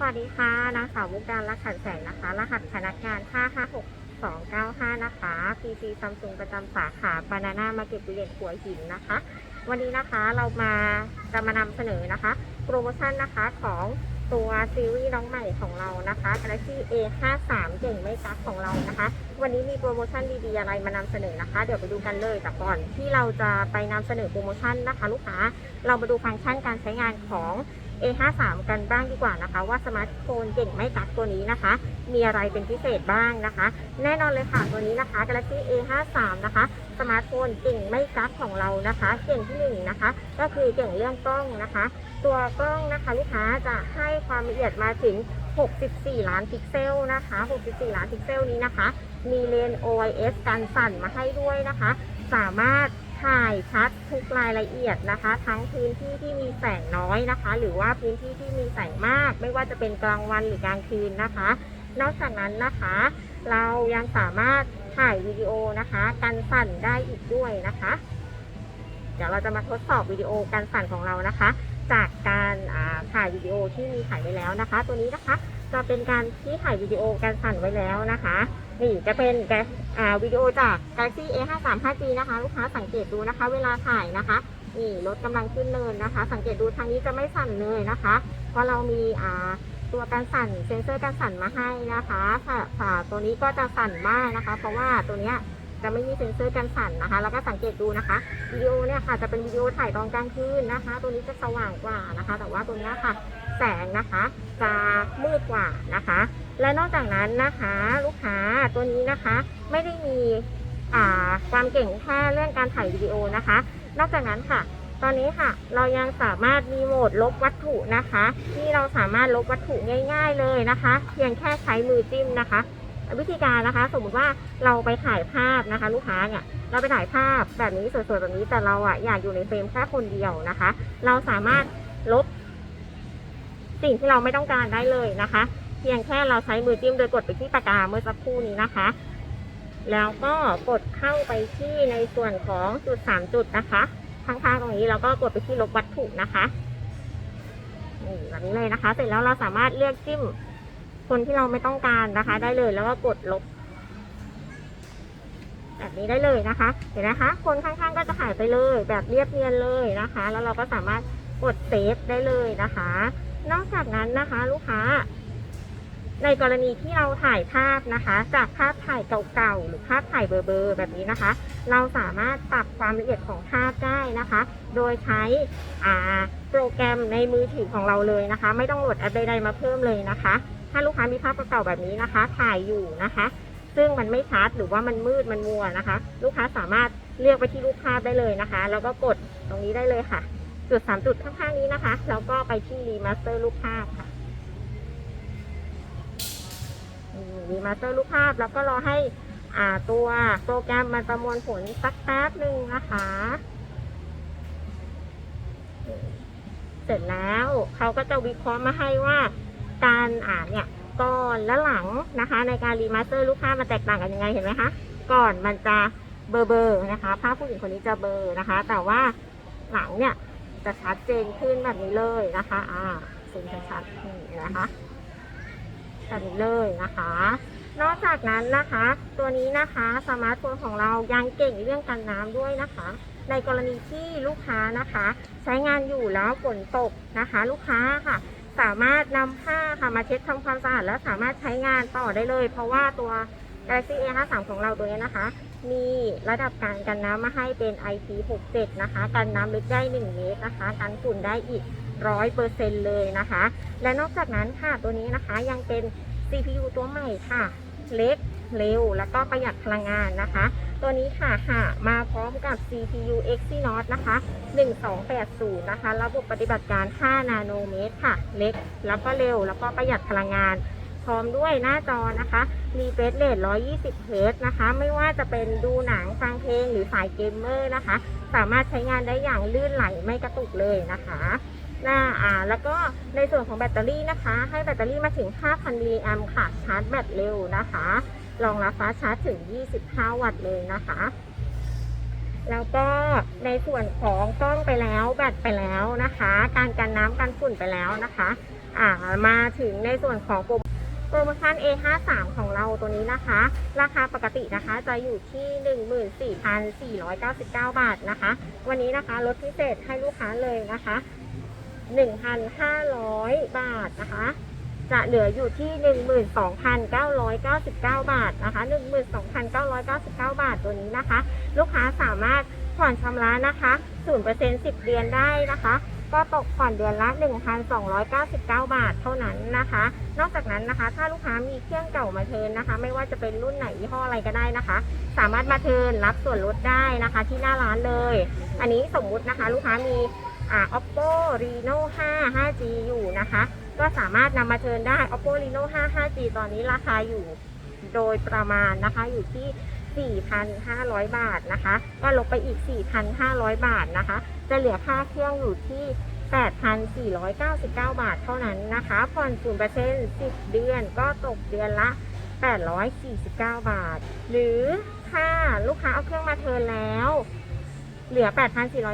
สวัสดีค่ะนางสาวมุกดาลักขันแสงนะคะ รหัสพนักงาน 556295 นะคะ PC Samsung ประจำสาขา Banana Market บุรีรัมย์หัวหินนะคะ วันนี้นะคะเรามาจะมานำเสนอนะคะ โปรโมชั่นนะคะของตัวซีรีส์น้องใหม่ของเรานะคะ Galaxy A53 เก่งไม่กักของเรานะคะ วันนี้มีโปรโมชั่นดีๆอะไรมานำเสนอนะคะ เดี๋ยวไปดูกันเลยแต่ก่อนที่เราจะไปนำเสนอโปรโมชั่นนะคะ ลูกค้า เรามาดูฟังก์ชันการใช้งานของ A53 กันบ้างดีกว่านะคะ ว่าสมาร์ทโฟนเก่งไม่กักตัวนี้นะคะ มีอะไรเป็นพิเศษบ้างนะคะ แน่นอนเลยค่ะตัวนี้นะคะ Galaxy A53 นะคะสมาร์ทโฟนเก่งไม่กักของเรานะคะ เก่งที่หนึ่งนะคะก็คือเก่งเรื่องกล้องนะคะ ตัวกล้องนะคะลูกค้าจะให้ความละเอียดมาถึง 64 ล้านพิกเซลนะคะ 64 ล้านพิกเซลนี้นะคะ มีเลนส์ OIS กันสั่นมาให้ด้วยนะคะ สามารถ ถ่ายชัดทุกรายละเอียดนะคะ ทั้งพื้นที่ที่มีแสงน้อยนะคะ หรือว่าพื้นที่ที่มีแสงมาก ไม่ว่าจะเป็นกลางวันหรือกลางคืนนะคะ นอกจากนั้นนะคะ เรายังสามารถถ่ายวิดีโอนะคะกันสั่นได้อีกด้วยนะคะ เดี๋ยวเราจะมาทดสอบวิดีโอกันสั่นของเรานะคะ จากการอ่าถ่ายวิดีโอที่มีถ่ายไว้แล้วนะคะ ตัวนี้นะคะ จะเป็นการที่ถ่ายวิดีโอกันสั่นไว้แล้วนะคะ นี่จะเป็นแกอ่าวิดีโอจาก Galaxy A53 5G นะคะ ลูกค้าสังเกตดูนะคะ เวลาถ่ายนะคะ นี่รถกำลังขึ้นเนินนะคะ สังเกตดูทางนี้จะไม่สั่นเลยนะคะ เพราะเรามีอ่าตัวการสั่นเซ็นเซอร์การสั่นมาให้นะคะค่ะค่ะตัวนี้ก็จะสั่นมากนะคะ เพราะว่าตัวเนี้ยจะไม่มีเซ็นเซอร์การสั่นนะคะ แล้วก็สังเกตดูนะคะวิดีโอเนี่ยค่ะจะเป็นวิดีโอถ่ายตอนกลางคืนนะคะ ตัวนี้จะสว่างกว่านะคะ แต่ว่าตัวนี้ค่ะ แสงนะคะ จะมืดกว่านะคะ และนอกจากนั้นนะคะลูกค้าตัวนี้นะคะ ไม่ได้มีความเก่งแค่เรื่องการถ่ายวิดีโอนะคะ นอกจากนั้นค่ะ ตอนนี้ค่ะ เรายังสามารถมีโหมดลบวัตถุนะคะที่เราสามารถลบวัตถุง่าย ๆ เลยนะคะ เพียงแค่ใช้มือจิ้มนะคะ วิธีการนะคะ สมมติว่าเราไปถ่ายภาพนะคะ ลูกค้าเนี่ยเราไปถ่ายภาพแบบนี้สวยๆแบบนี้แต่เราอะอยากอยู่ในเฟรมแค่คนเดียวนะคะ เราสามารถลบ สิ่งที่เราไม่ต้องการได้เลยนะคะ เพียงแค่เราใช้มือจิ้มโดยกดไปที่ปากกาเมื่อสักครู่นี้นะคะ แล้วก็กดเข้าไปที่ในส่วนของจุดสามจุดนะคะข้างๆตรงนี้เราก็กดไปที่ลบวัตถุนะคะนี่แบบนี้เลยนะคะ เสร็จแล้วเราสามารถเลือกจิ้มคนที่เราไม่ต้องการนะคะ ได้เลยแล้วก็กดลบ แบบนี้ได้เลยนะคะ เห็นนะคะ คนข้างๆก็จะหายไปเลย แบบเรียบเนียนเลยนะคะ แล้วเราก็สามารถกดเซฟได้เลยนะคะ นอกจากนั้นนะคะลูกค้า ในกรณีที่เราถ่ายภาพนะคะ จากภาพถ่ายเก่าๆหรือภาพถ่ายเบลอๆแบบนี้นะคะ เราสามารถปรับความละเอียดของภาพได้นะคะ โดยใช้โปรแกรมในมือถือของเราเลยนะคะ ไม่ต้องโหลดแอปใดๆมาเพิ่มเลยนะคะ ถ้าลูกค้ามีภาพเก่าๆแบบนี้นะคะ ถ่ายอยู่นะคะ ซึ่งมันไม่ชัดหรือว่ามันมืดมันมัวนะคะ ลูกค้าสามารถเลือกไปที่รูปภาพได้เลยนะคะ แล้วก็กดตรงนี้ได้เลยค่ะ จุดสามจุดข้างๆนี้นะคะ แล้วก็ไปที่รีมาสเตอร์รูปภาพค่ะรีมาสเตอร์รูปภาพ แล้วก็รอให้อ่าตัวโปรแกรมมันประมวลผลสักแป๊บหนึ่งนะคะ เสร็จแล้วเขาก็จะวิเคราะห์มาให้ว่าการอ่านเนี่ยก่อนและหลังนะคะ ในการรีมาสเตอร์รูปภาพมันแตกต่างกันยังไงเห็นไหมคะ ก่อนมันจะเบลอๆนะคะ ภาพผู้หญิงคนนี้จะเบลอนะคะ แต่ว่าหลังเนี่ย จะชัดเจนขึ้นแบบนี้เลยนะคะ อ่าซ็นชัดๆนี่นะคะแบบนี้เลยนะคะ นอกจากนั้นนะคะ ตัวนี้นะคะสมาร์ทโฟนของเรายังเก่งเรื่องกันน้ำด้วยนะคะ ในกรณีที่ลูกค้านะคะ ใช้งานอยู่แล้วฝนตกนะคะ ลูกค้าค่ะสามารถนำผ้าค่ะมาเช็ดทำความสะอาดแล้วสามารถใช้งานต่อได้เลย เพราะว่าตัว Galaxy A53 ของเราตัวนี้นะคะ มีระดับการกันน้ำมาให้เป็น IP67 นะคะ กันน้ำลึกได้ 1 เมตรนะคะ กันฝุ่นได้อีก 100%เลยนะคะ และนอกจากนั้นค่ะตัวนี้นะคะยังเป็น CPU ตัวใหม่ค่ะ เล็กเร็ว แล้วก็ประหยัดพลังงานนะคะ ตัวนี้ค่ะค่ะมาพร้อมกับ CPU Exynos นะคะ 1280 นะคะ ระบบปฏิบัติการ 5 นาโนเมตรค่ะ เล็ก แล้วก็เร็ว แล้วก็ประหยัดพลังงาน พร้อมด้วยหน้าจอนะคะ มีเฟสเรท120เฮิรต์นะคะ ไม่ว่าจะเป็นดูหนังฟังเพลงหรือสายเกมเมอร์นะคะ สามารถใช้งานได้อย่างลื่นไหลไม่กระตุกเลยนะคะน้าอ่าแล้วก็ในส่วนของแบตเตอรี่นะคะ ให้แบตเตอรี่มาถึง 5,000 มิลลิแอมค่ะ ชาร์จแบตเร็วนะคะรองรับฟ้าชาร์จถึง 25 วัตต์เลยนะคะ แล้วก็ในส่วนของกล้องไปแล้ว แบตไปแล้วนะคะ การกันน้ำกันฝุ่นไปแล้วนะคะ อ่ามาถึงในส่วนของโปร รโมชั่น A53 ของเราตัวนี้นะคะ ราคาปกตินะคะจะอยู่ที่ 14,499 บาทนะคะ วันนี้นะคะลดพิเศษให้ลูกค้าเลยนะคะ 1,500 บาทนะคะ จะเหลืออยู่ที่ 12,999 บาทนะคะ 12,999 บาทตัวนี้นะคะ ลูกค้าสามารถผ่อนชำระนะคะ0% 10 เดือนได้นะคะ ก็ตกผ่อนเดือนละ 1,299 บาทเท่านั้นนะคะ นอกจากนั้นนะคะ ถ้าลูกค้ามีเครื่องเก่ามาเทินนะคะ ไม่ว่าจะเป็นรุ่นไหนยี่ห้ออะไรก็ได้นะคะ สามารถมาเทินรับส่วนลดได้นะคะ ที่หน้าร้านเลย อันนี้สมมุตินะคะ ลูกค้ามีอ่า oppo reno 5 5g อยู่นะคะ ก็สามารถนำมาเทินได้ oppo reno 5 5g ตอนนี้ราคาอยู่โดยประมาณนะคะอยู่ที่ 4,500 บาทนะคะ ก็ลบไปอีก 4,500 บาทนะคะ จะเหลือค่าเครื่องอยู่ที่ 8,499 บาทเท่านั้นนะคะผ่อน0% 10 เดือนก็ตกเดือนละ 849 บาท หรือถ้าลูกค้าเอาเครื่องมาเทิร์นแล้วเหลือ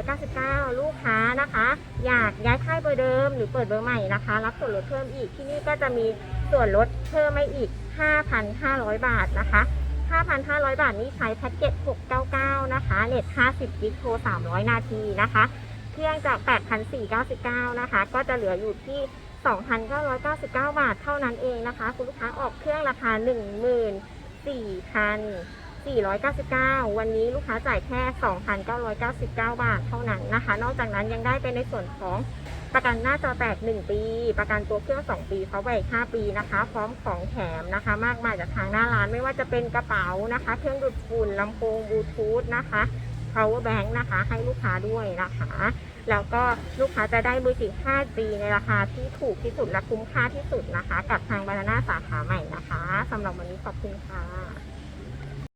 8,499 ลูกค้านะคะ อยากย้ายค่ายเบอร์เดิม หรือเปิดเบอร์ใหม่นะคะ รับส่วนลดเพิ่มอีกที่นี่ก็จะมีส่วนลดเพิ่มไมาอีก 5,500 บาทนะคะ 5,500 บาทนี้ใช้แพ็กเกจ 699 นะคะ เน็ต 50 กิก โทร 300 นาทีนะคะ เครื่องจาก 8,499 นะคะ ก็จะเหลืออยู่ที่ 2,999 บาทเท่านั้นเองนะคะ คุณลูกค้าออกเครื่องราคา 14,499 วันนี้ลูกค้าจ่ายแค่ 2,999 บาทเท่านั้นนะคะ นอกจากนั้นยังได้เป็นในส่วนของ ประกันหน้าจอแตก 1 ปี ประกันตัวเครื่อง 2 ปีเขาไว้5ปีนะคะ พร้อมของแถมนะคะ มากมายจากทางหน้าร้านไม่ว่าจะเป็นกระเป๋านะคะ เครื่องดูดฝุ่นลำโพงบลูทูธนะคะ power bank นะคะ ให้ลูกค้าด้วยนะคะ แล้วก็ลูกค้าจะได้มือถือ 5G ในราคาที่ถูกที่สุดและคุ้มค่าที่สุดนะคะ กับทางบานาน่าสาขาใหม่นะคะสำหรับวันนี้ขอบคุณค่ะ